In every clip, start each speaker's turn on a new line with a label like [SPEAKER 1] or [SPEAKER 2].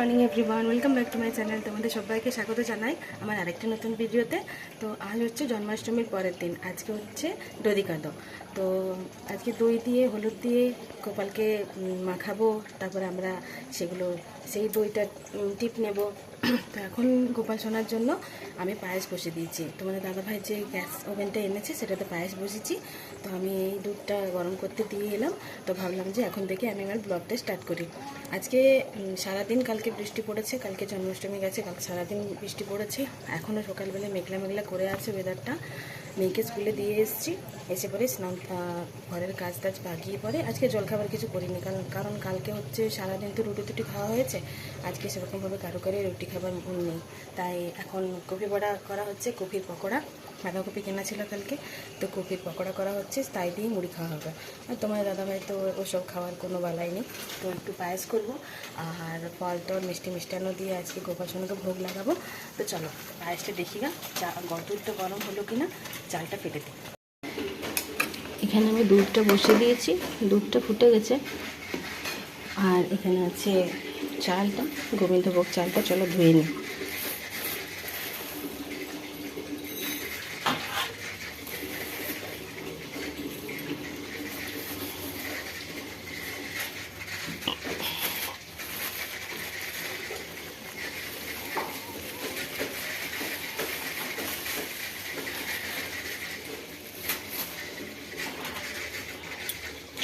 [SPEAKER 1] Everyone welcome back to my channel তোমাদের সবাইকে স্বাগত জানাই আমার আরেকটা নতুন ভিডিওতে। তো আজ হচ্ছে জন্মাষ্টমীর পরের দিন। আজকে হচ্ছে দধিকাদ তো আজকে দই দিয়ে, হলুদ দিয়ে কপালকে মাখাবো, তারপরে আমরা সেগুলো, সেই দইটা টিপ নেব। তো এখন গোপাল সোনার জন্য আমি পায়েস বসে দিয়েছি। তোমাদের দাদাভাই যে গ্যাস ওভেনটা এনেছে, সেটাতে পায়েস বসেছি তো আমি এই দুধটা গরম করতে দিয়ে এলাম। তো ভাবলাম যে এখন থেকে আমি আমার ব্লগটা স্টার্ট করি। আজকে সারাদিন কালকে বৃষ্টি পড়েছে, কালকে জন্মাষ্টমী গেছে কালকে সারাদিন বৃষ্টি পড়েছে। এখনও সকালবেলা মেঘলা মেঘলা করে আছে ওয়েদারটা মেয়েকে স্কুলে দিয়ে এসেছি। এসে পরে স্নান ঘরের কাজ টাজ বাগিয়ে পরে আজকে জলখাবার কিছু করিনি। কারণ কারণ কালকে হচ্ছে সারাদিন তো রুটি টুটি খাওয়া হয়েছে। আজকে সেরকমভাবে কারও কারি রুটি খাবার নেই। তাই এখন কফি বড়া করা হচ্ছে, কফির পকোড়া। বাঁধাকপি কেনা ছিল কালকে, তো কফির পকোড়া করা হচ্ছে, তাই দিয়ে মুড়ি খাওয়া হবে। আর তোমার দাদাভাই তো ওসব খাওয়ার কোনো বালাই নেই, তো একটু পায়েস করব। আর ফল টল মিষ্টি মিষ্টান্ন দিয়ে আজকে গোপাল সোনাকে ভোগ লাগাবো। তো চলো, পায়েসটা দেখি না চা দুধটা গরম হলো কিনা, চালটা ফেটে দিই। এখানে আমি দুধটা বসিয়ে দিয়েছি, দুধটা ফুটে গেছে। আর এখানে আছে চালটা, গোবিন্দভোগ চালটা, চলো ধুয়ে নিই।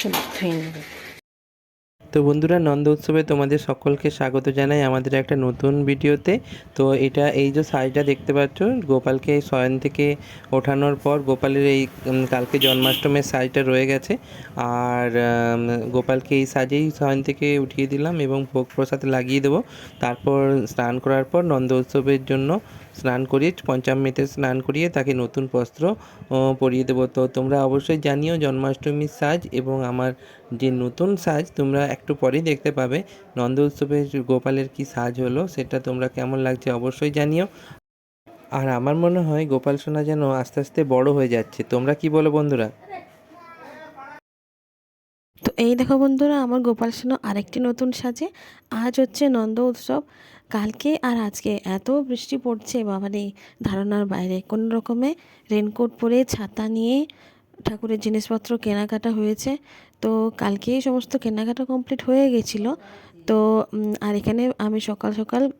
[SPEAKER 1] চলো ধুয়ে নেব
[SPEAKER 2] তো বন্ধুরা নন্দ উৎসবে তোমাদের সকলকে স্বাগত জানাই আমাদের একটা নতুন ভিডিওতে। তো এটা এই যে শাড়িটা দেখতে পাচ্ছ, গোপালকে শয়ন থেকে ওঠানোর পর গোপালের এই কালকে জন্মাষ্টমীর শাড়িটা রয়ে গেছে। আর গোপালকে এই সাজেই শয়ন থেকে উঠিয়ে দিলাম এবং ভোগ প্রসাদ লাগিয়ে দেবো। তারপর স্নান করার পর নন্দ উৎসবের জন্য স্নান করিয়ে, পঞ্চামৃতে স্নান করিয়ে তাকে নতুন বস্ত্র পরিয়ে দেবো। তো তোমরা অবশ্যই জানিও জন্মাষ্টমীর সাজ এবং আমার যে নতুন সাজ তোমরা একটু পরেই দেখতে পাবে। নন্দ উৎসবে গোপালের কি সাজ হলো সেটা তোমরা কেমন লাগছে অবশ্যই জানিও। আর আমার মনে হয় গোপাল সোনা যেন আস্তে আস্তে বড় হয়ে যাচ্ছে। তোমরা কি বলো বন্ধুরা?
[SPEAKER 1] তো এই দেখো বন্ধুরা, আমার গোপাল সোনা আরেকটি নতুন সাজে। আজ হচ্ছে নন্দ উৎসব। কালকে আর আজকে এত বৃষ্টি পড়ছে, বাবারে, ধারণার বাইরে। কোনো রকমে রেনকোট পরে ছাতা নিয়ে ঠাকুরের জিনিসপত্র কেনাকাটা হয়েছে। তো কালকেই সমস্ত কেনাকাটা কমপ্লিট হয়ে গেছিল। তো আর এখানে আমি সকাল সকাল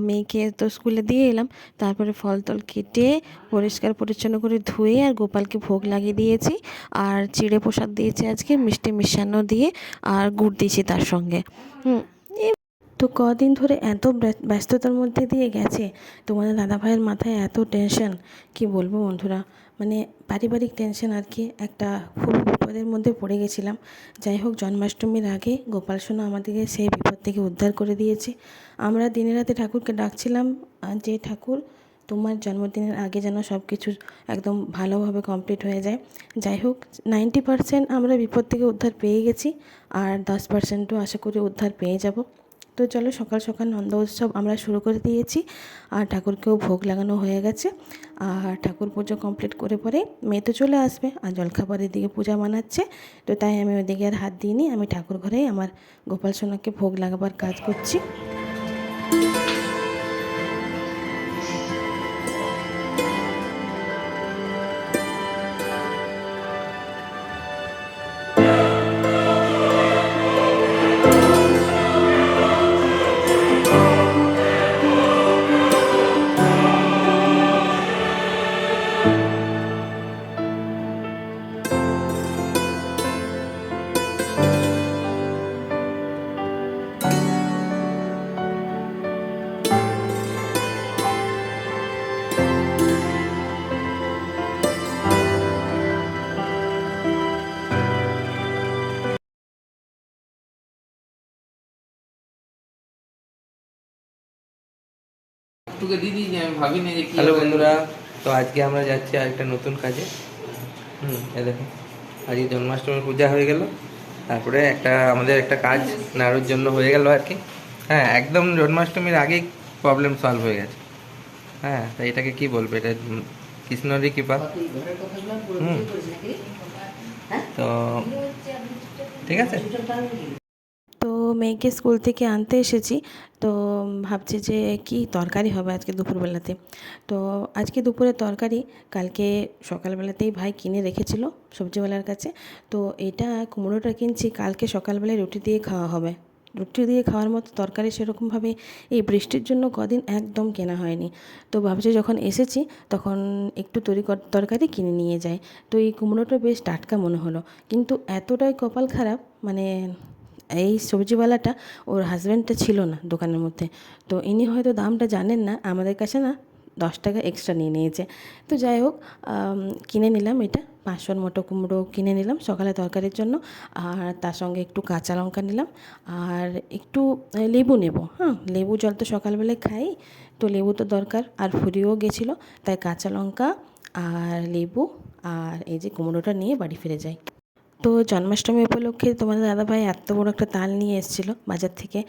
[SPEAKER 1] মেয়েকে তো স্কুলে দিয়ে এলাম। তারপরে ফল টল কেটে পরিষ্কার পরিচ্ছন্ন করে ধুয়ে আর গোপালকে ভোগ লাগিয়ে দিয়েছি। আর চিড়ে প্রসাদ দিয়েছি আজকে, মিষ্টি মিষ্টান্ন দিয়ে আর গুড় দিয়েছি তার সঙ্গে। হুম তো কদিন ধরে এত ব্য- ব্যস্ততার মধ্যে দিয়ে গেছে। তোমাদের দাদাভাইয়ের মাথায় এত টেনশন কি বলব বন্ধুরা? মানে পারিবারিক টেনশন আর কি, একটা খুব বিপদের মধ্যে পড়ে গেছিলাম। যাই হোক, জন্মাষ্টমীর আগে গোপাল সোনা আমাদেরকে সেই বিপদ থেকে উদ্ধার করে দিয়েছে। আমরা দিনে রাতে ঠাকুরকে ডাকছিলাম, যে ঠাকুর, তোমার জন্মদিনের আগে যেন সব কিছু একদম ভালোভাবে কমপ্লিট হয়ে যায়। যাই হোক নাইনটি পারসেন্ট আমরা বিপদ থেকে উদ্ধার পেয়ে গেছি, আর দশ পার্সেন্টও আশা করি উদ্ধার পেয়ে যাব। তো চলো সকাল সকাল নন্দ উৎসব আমরা শুরু করে দিয়েছি। আর ঠাকুরকেও ভোগ লাগানো হয়ে গেছে। আর ঠাকুর পুজো কমপ্লিট করে পরে মেয়ে তো চলে আসবে আর জলখাবারের দিকে পূজা মানাচ্ছে। তো তাই আমি ওদিকে আর হাত দিইনি। আমি ঠাকুর ঘরেই আমার গোপাল সোনাকে ভোগ লাগাবার কাজ করছি।
[SPEAKER 3] তোকে দিদি যে আমি ভাবিনি যে কি
[SPEAKER 2] হ্যালো বন্ধুরা তো আজকে আমরা যাচ্ছি আরেকটা নতুন কাজে। হুম এ দেখো আজকে জন্মাষ্টমীর পূজা হয়ে গেল। তারপরে একটা আমাদের একটা কাজ নাড়ুর জন্য হয়ে গেল আর কি। হ্যাঁ একদম জন্মাষ্টমীর আগেই প্রবলেম সলভ হয়ে গেছে। হ্যাঁ তা এটাকে কি বলব? এটা কৃষ্ণরই কৃপা। হুম। তো ঠিক আছে।
[SPEAKER 1] মেয়েকে স্কুল থেকে আনতে এসেছি। তো ভাবছি যে কি তরকারি হবে আজকে দুপুরবেলাতে। তো আজকে দুপুরে তরকারি কালকে সকালবেলাতেই ভাই কিনে রেখেছিল সবজিওয়ালার কাছে। তো এটা কুমড়োটা কিনছি, কালকে সকালবেলায় রুটি দিয়ে খাওয়া হবে। রুটি দিয়ে খাওয়ার মতো তরকারি সেরকমভাবে এই বৃষ্টির জন্য কদিন একদম কেনা হয়নি। তো ভাবছি যখন এসেছি তখন একটু তরি তরকারি কিনে নিয়ে যাই। তো এই কুমড়োটা বেশ টাটকা মনে হলো। কিন্তু এতটাই কপাল খারাপ মানে এই সবজিওয়ালাটা ওর হাজব্যান্ডটা ছিল না দোকানের মধ্যে। তো ইনি হয়তো দামটা জানেন না, আমাদের কাছে না দশ টাকা এক্সট্রা নিয়ে নিয়েছে। তো যাই হোক কিনে নিলাম এটা, পাঁচশোর মোটো কুমড়ো কিনে নিলাম সকালে তরকারির জন্য। আর তার সঙ্গে একটু কাঁচা লঙ্কা নিলাম। আর একটু লেবু নেব হ্যাঁ লেবু জল তো সকালবেলায় খাই, তো লেবু তো দরকার। আর ফুরিয়েও গেছিল, তাই কাঁচা লঙ্কা আর লেবু আর এই যে কুমড়োটা নিয়ে বাড়ি ফিরে যাই। তো জন্মাষ্টমী উপলক্ষে তোমাদের দাদাভাই এত বড় একটা তাল নিয়ে এসেছিল বাজার থেকে।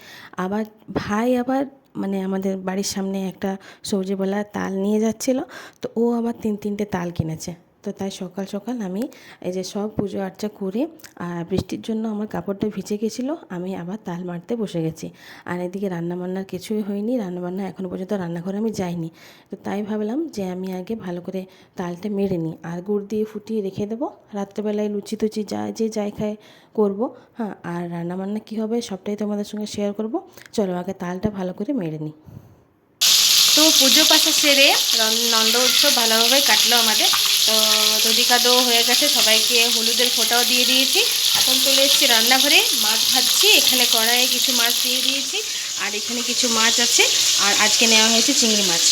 [SPEAKER 1] আবার ভাই আবার মানে আমাদের বাড়ির সামনে একটা সবজিওয়ালা তাল নিয়ে যাচ্ছিল, তো ও আবার তিন, তিনটে তাল কিনেছে। তো তাই সকাল সকাল আমি এই যে সব পুজো আর্চা করে, আর বৃষ্টির জন্য আমার কাপড়টা ভিজে গেছিল, আমি আবার তাল মারতে বসে গেছি। আর এদিকে রান্নাবান্নার কিছুই হয়নি, রান্নাবান্না এখনও পর্যন্ত রান্নাঘরে আমি যাইনি। তো তাই ভাবলাম যে আমি আগে ভালো করে তালটা মেরে নিই, আর গুড় দিয়ে ফুটিয়ে রেখে দেবো। রাত্রেবেলায় লুচি টুচি যা, যে যাই খায় করব হ্যাঁ আর রান্নাবান্না কী হবে সবটাই তোমাদের সঙ্গে শেয়ার করব। চলো আগে তালটা ভালো করে মেরে নিই। তো পুজো পাশা সেরে নন্দ উৎসব ভালোভাবে কাটলো আমাদের। তো দধি কাদো হয়ে গেছে, সবাইকে হলুদের ফোঁটাও দিয়ে দিয়েছি। এখন চলে এসেছি রান্নাঘরে, মাছ ভাজছি, এখানে কড়াইয়ে কিছু মাছ দিয়ে দিয়েছি, আর এখানে কিছু মাছ আছে, আর আজকে নেওয়া হয়েছে চিংড়ি মাছ।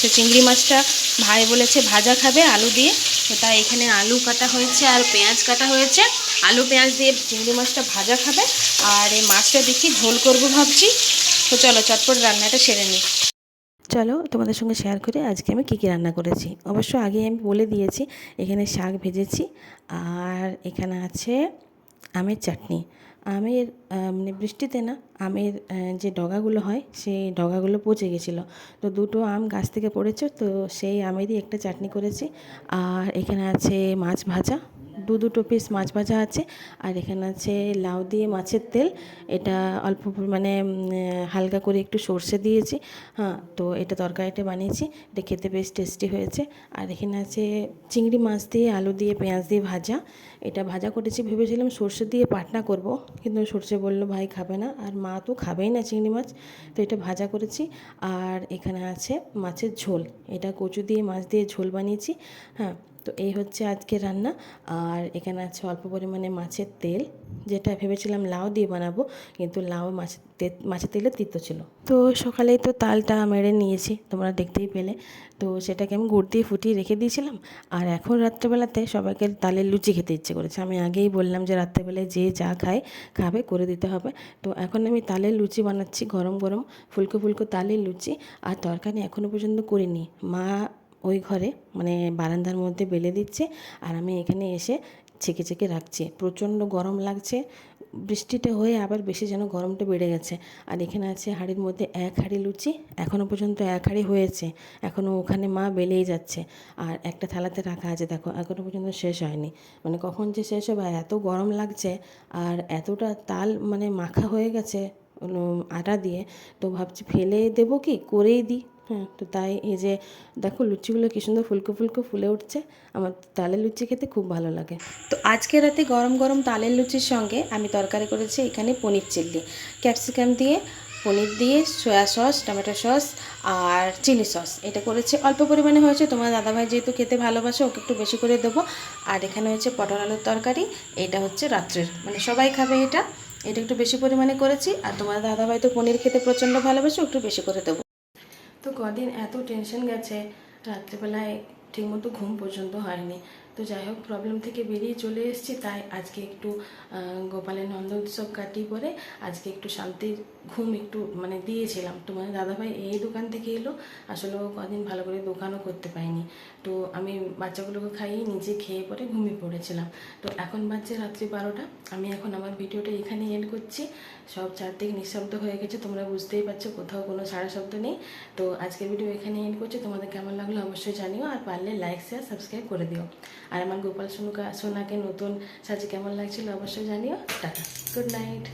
[SPEAKER 1] তো চিংড়ি মাছটা ভাই বলেছে ভাজা খাবে আলু দিয়ে, তো তাই এখানে আলু কাটা হয়েছে আর পেঁয়াজ কাটা হয়েছে। আলু পেঁয়াজ দিয়ে চিংড়ি মাছটা ভাজা খাবে, আর এই মাছটা দেখি ঝোল করব ভাবছি। তো চলো চটপট রান্নাটা সেরে নিই। চলো তোমাদের সঙ্গে শেয়ার করে আজকে আমি কী কী রান্না করেছি। অবশ্য আগে আমি বলে দিয়েছি, এখানে শাক ভেজেছি আর এখানে আছে আমের চাটনি। আমের মানে বৃষ্টিতে না আমের যে ডগাগুলো হয় সেই ডগাগুলো পচে গেছিল। তো দুটো আম গাছ থেকে পড়েছে, তো সেই আমেরই একটা চাটনি করেছি। আর এখানে আছে মাছ ভাজা। দু দুটো পিস মাছ ভাজা আছে। আর এখানে আছে লাউ দিয়ে মাছের তেল। এটা অল্প মানে হালকা করে একটু সর্ষে দিয়েছি। হ্যাঁ তো এটা তরকারিটা বানিয়েছি। এটা খেতে বেশ টেস্টি হয়েছে। আর এখানে আছে চিংড়ি মাছ দিয়ে, আলু দিয়ে, পেঁয়াজ দিয়ে ভাজা। এটা ভাজা করেছি, ভেবেছিলাম সর্ষে দিয়ে পাটনা করব, কিন্তু সর্ষে বলল, ভাই, খাবে না। আর মা তো খাবেই না চিংড়ি মাছ, তো এটা ভাজা করেছি। আর এখানে আছে মাছের ঝোল, এটা কচু দিয়ে, মাছ দিয়ে ঝোল বানিয়েছি হ্যাঁ তো এই হচ্ছে আজকে রান্না। আর এখানে আছে অল্প পরিমাণে মাছের তেল, যেটা ভেবেছিলাম লাউ দিয়ে বানাবো, কিন্তু লাউ মাছের মাছের তেলে তিতো ছিল। তো সকালেই তো তালটা মেরে নিয়েছি, তোমরা দেখতেই পেলে। তো সেটাকে আমি গুড় দিয়ে ফুটিয়ে রেখে দিয়েছিলাম। আর এখন রাত্রেবেলাতে সবাইকে তালের লুচি খেতে ইচ্ছে করেছে। আমি আগেই বললাম যে রাত্রেবেলায় যে যা খায় খাবে, করে দিতে হবে। তো এখন আমি তালের লুচি বানাচ্ছি, গরম গরম ফুলকো ফুলকো তালের লুচি। আর তরকারি এখনও পর্যন্ত করিনি। মা ওই ঘরে মানে বারান্দার মধ্যে বেলে দিচ্ছে। আর আমি এখানে এসে ছেঁকে ছেঁকে রাখছি। প্রচণ্ড গরম লাগছে। বৃষ্টিটা হয়ে আবার বেশি যেন গরমটা বেড়ে গেছে। আর এখানে আছে হাঁড়ির মধ্যে এক হাঁড়ি লুচি, এখনও পর্যন্ত এক হাঁড়ি হয়েছে। এখনও ওখানে মা বেলেই যাচ্ছে। আর একটা থালাতে রাখা আছে, দেখো, এখনও পর্যন্ত শেষ হয়নি। মানে কখন যে শেষ হবে এত গরম লাগছে আর এতটা তাল মানে মাখা হয়ে গেছে আটা দিয়ে। তো ভাবছি ফেলে দেবো কি? করেই দিই। হ্যাঁ তো তাই এই যে দেখো লুচিগুলো কি সুন্দর ফুলকো ফুলকো ফুলে উঠছে। আমার তালের লুচি খেতে খুব ভালো লাগে। তো আজকে রাতে গরম গরম তালের লুচির সঙ্গে আমি তরকারি করেছি এখানে পনির চিল্লি। ক্যাপসিকাম দিয়ে, পনির দিয়ে, সয়া সস, টমেটো সস আর চিলি সস। এটা করেছে, অল্প পরিমাণে হয়েছে। তোমার দাদাভাই যেহেতু খেতে ভালোবাসে, ওকে একটু বেশি করে দেবো। আর এখানে হয়েছে পটল আলুর তরকারি। এটা হচ্ছে রাত্রের। মানে সবাই খাবে এটা। এটা একটু বেশি পরিমাণে করেছি। আর তোমার দাদাভাই তো পনির খেতে প্রচণ্ড ভালোবাসে একটু বেশি করে দেবো। তো কদিন এত টেনশন গেছে রাত্রিবেলায় ঠিকমতো ঘুম পর্যন্ত হয়নি। তো যাই হোক প্রবলেম থেকে বেরিয়ে চলে এসেছি। তাই আজকে একটু গোপালের নন্দ উৎসব কাটিয়ে পরে আজকে একটু শান্তির ঘুম একটু মানে দিয়েছিলাম। তো মানে দাদাভাই এই দোকান থেকে এলো। আসলে ও কদিন ভালো করে দোকানও করতে পাইনি তো আমি বাচ্চাগুলোকে খাইয়ে নিজে খেয়ে পরে ঘুমিয়ে পড়েছিলাম। তো এখন বাজছে রাত্রি বারোটা। আমি এখন আমার ভিডিওটা এখানে এন্ড করছি। সব চারদিক নিঃশব্দ হয়ে গেছে। তোমরা বুঝতেই পারছ, কোথাও কোনো সারা শব্দ নেই। তো আজকের ভিডিও এখানে এন্ড করছি। তোমাদের কেমন লাগল অবশ্যই জানিও। আর পারলে লাইক শেয়ার সাবস্ক্রাইব করে দিও। আর আমার গোপাল সোনুকা সোনাকে নতুন সাজে কেমন লাগছিল অবশ্যই জানিও। টাটা। Good night